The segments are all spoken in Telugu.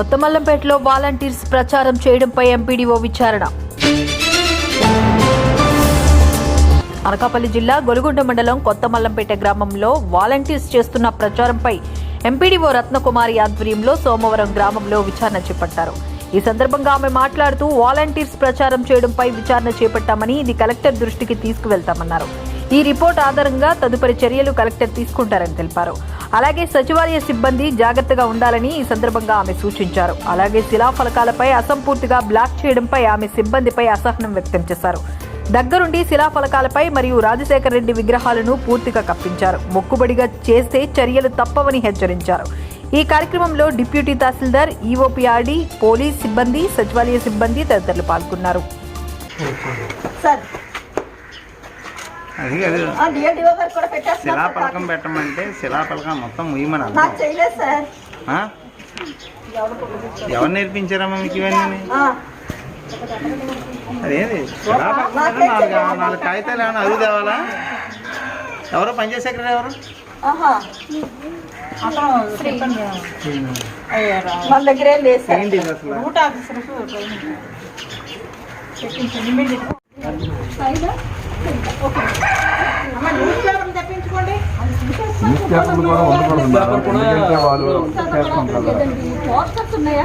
కొత్త మల్లంపేటలో వాలంటీర్స్ ప్రచారం చేయడంపై ఎంపీడీఓ విచారణ. అనకాపల్లి జిల్లా గొలుగుంట మండలం కొత్త మల్లంపేట గ్రామంలో వాలంటీర్స్ చేస్తున్న ప్రచారంపై ఎంపీడీఓ రత్నకుమారి ఆధ్వర్యంలో సోమవారం గ్రామంలో విచారణ చేపట్టారు. ఈ సందర్భంగా ఆమె మాట్లాడుతూ వాలంటీర్స్ ప్రచారం చేయడంపై విచారణ చేపట్టామని ఇది కలెక్టర్ దృష్టికి తీసుకువెళ్తామన్నారు. ఈ రిపోర్ట్ ఆధారంగా తదుపరి చర్యలు కలెక్టర్ తీసుకుంటారని తెలిపారు. అలాగే సచివాలయ సిబ్బంది జాగ్రత్తగా ఉండాలని ఈ సందర్భంగా ఆమె సూచించారు. అలాగే శిలాఫలకాలపై అసంపూర్తిగా బ్లాక్ చేయడంపై ఆమె సిబ్బందిపై అసహనం వ్యక్తం చేశారు. దగ్గరుండి శిలాఫలకాలపై మరియు రాజశేఖర రెడ్డి విగ్రహాలను పూర్తిగా కప్పించారు. మొక్కుబడిగా చేస్తే చర్యలు తప్పవని హెచ్చరించారు. ఈ కార్యక్రమంలో డిప్యూటీ తహసీల్దార్ ఈఓపీఆర్డీ పోలీస్ సిబ్బంది సచివాలయ సిబ్బంది తదితరులు పాల్గొన్నారు. సార్ అది పెట్టేస్తున్నారు సార్. శిలాపలకం పెట్టమంటే శిలాపలకం మొత్తం ముయ్యమని? ఎవరు నేర్పించారమ్మా మీకు ఇవన్నీ? అదేంది? శిలాపలకం నాలుగు నాలుగు కాగితాలు ఏమన్నా అది తేవాలా? ఎవరో పనిచేసే సెక్రటరీ ఎవరు? మన దగ్గర లేదు సార్ పేపర్లు కూడా ఉండకూడదు ఎందుకంటే వాళ్ళు చేసుకుంటారు కదా పోస్టర్స్ ఉన్నాయా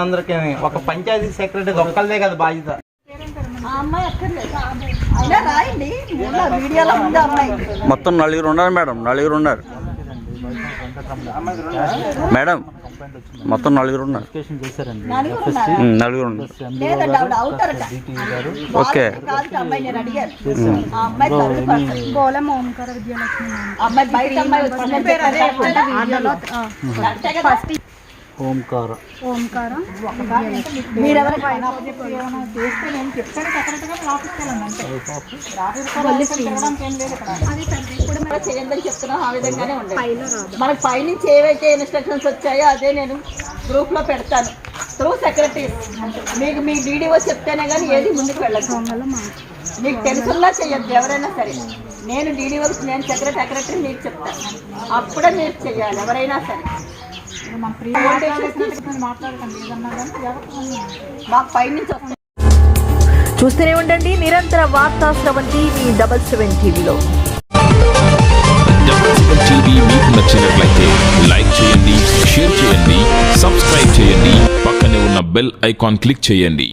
అందరికీ ఒక పంచాయతీ సెక్రటరీ ఒక్కళ్ళదే కదా బాధ్యత. మొత్తం నలుగురు ఉన్నారు మేడం నలుగురు ఉన్నారు. మేడం మొత్తం నలుగురు ఉన్నారు. నలుగురు ఓకే. కాదు ఓంకార. ఆ చెప్తున్నాం విధంగానే మనకు పైనుంచి ఏవైతే ఇన్స్ట్రక్షన్స్ వచ్చాయో అదే నేను గ్రూప్లో పెడతాను. త్రూ సెక్రటరీస్ మీకు మీ డీడీఓ చెప్తేనే కానీ ఏది ముందుకు వెళ్ళదు మీకు తెలుసులా చేయొద్దు ఎవరైనా సరే. నేను డీడీఓ నేను సెక్రటరీ సెక్రటరీ మీకు చెప్తాను. అప్పుడే మీరు చెయ్యాలి ఎవరైనా సరే. చూస్తూనే ఉండండి. నిరంతర వార్తా స్రవంతి మీ డబల్ సెవెన్ టీవీలో. డబ్ల్యూసీఎల్ టీవీ మీకు నచ్చినట్లయితే లైక్ చేయండి షేర్ చేయండి సబ్స్క్రైబ్ చేయండి. పక్కనే ఉన్న బెల్ ఐకాన్ క్లిక్ చేయండి.